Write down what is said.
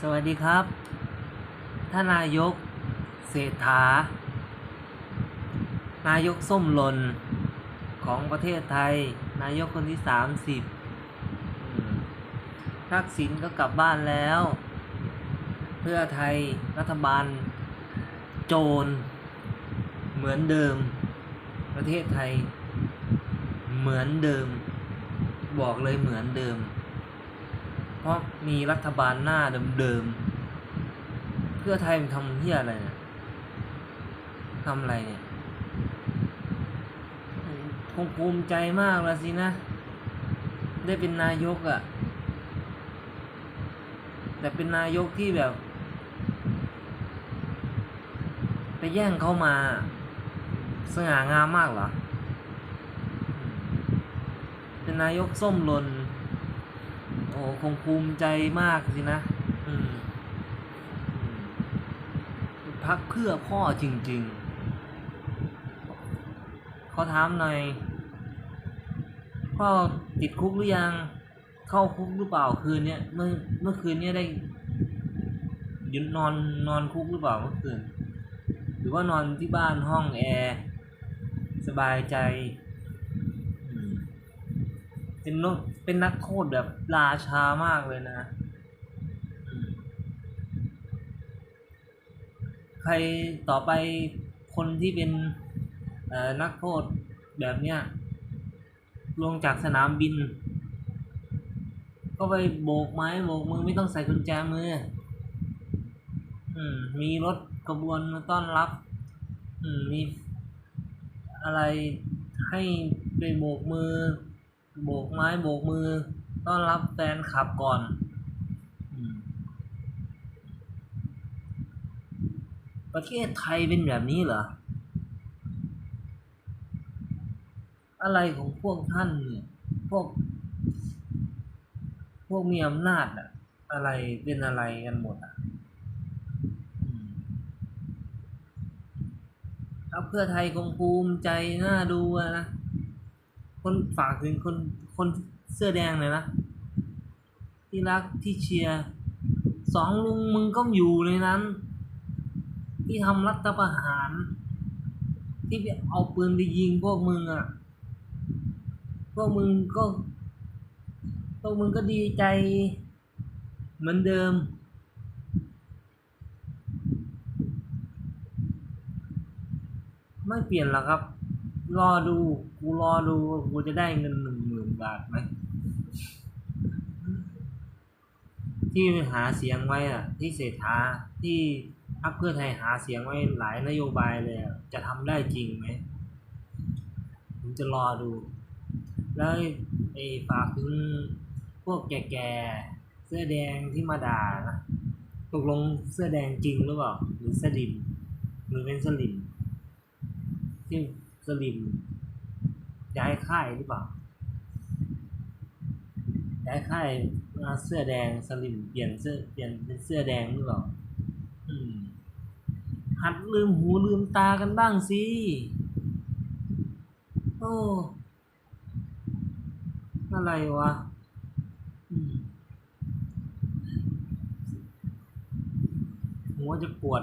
สวัสดีครับ ท่านนายก เศรษฐา นายกส้มหล่นของประเทศไทย นายกคนที่สามสิบทักษิณก็กลับบ้านแล้ว เพื่อไทยรัฐบาล โจร เหมือนเดิม ประเทศไทย เหมือนเดิม บอกเลยเหมือนเดิม เพราะมีรัฐบาลหน้าเดิมๆ เพื่อไทยมันทำเฮียอะไรเนี่ยทำอะไรเนี่ยคงภูมิใจมากล้วสินะ ได้เป็นนายกอะ่ะ แต่เป็นนายกที่แบบ ไปแย่งเขามา สง่างามมากเหรอ เป็นนายกส้มหลน โอ้คงภูมิใจมากสินะอืมอืมพักเพื่อพ่อจริง ๆ ขอถามหน่อย พ่อติดคุกหรือยัง เข้าคุกหรือเปล่าคืนเนี้ยเมื่อเมื่อคืนเนี้ยได้ยืนนอนนอนคุกหรือเปล่าเมื่อคืน หรือว่านอนที่บ้านห้องแอร์ สบายใจอืม เป็นนกเป็นนักโทษแบบราชามากเลยนะ ใครต่อไปคนที่เป็นนักโทษแบบเนี้ยลงจากสนามบิน ก็ไปโบกไม้โบกมือไม่ต้องใส่กุญแจมือ อืม มีรถกระบวนมาต้อนรับ อืม มีอะไรให้ไปโบกมือ โบกไม้โบกมือ ต้อนรับแฟนขับก่อนอประเทศไทยเป็นแบบนี้เหรอ อะไรของพวกท่านเนี่ย พวก พวกมีอำนาจอะอะไรเป็นอะไรกันหมดอะอืมเอาเพื่อไทยคงภูมิใจน่าดูนะ คนฝากถึงคนคนเสื้อแดงเลยนะ ที่รักที่เชียร์สองลุงมึงก็อยู่ในนั้น ที่ทำรัฐประหาร ที่ไปเอาปืนไปยิงพวกมึงอะ พวกมึงก็ พวกมึงก็ดีใจเหมือนเดิมไม่เปลี่ยนหรอกครับ รอดู กูรอดูว่ากูจะได้เงินหนึ่งหมื่นบาทไหมที่หาเสียงไว้อะที่เศรษฐาที่พรรคเพื่อไทยหาเสียงไว้หลายนโยบายเลยจะทำได้จริงไหมผมจะรอดู แล้วไอ้ฝากถึงพวกแก่ๆเสื้อแดงที่มาด่านะตกลงเสื้อแดงจริงหรือเปล่าหรือสลิมหรือเป็นสลิมที่ สลิมย้ายค่ายหรือเปล่า ย้ายค่ายมาเสื้อแดงสลิมเปลี่ยนเสื้อเปลี่ยนเป็นเสื้อแดงหรือเปล่าหัดลืมหูลืมตากันบ้างสิโอ้อะไรวะหัวจะปวด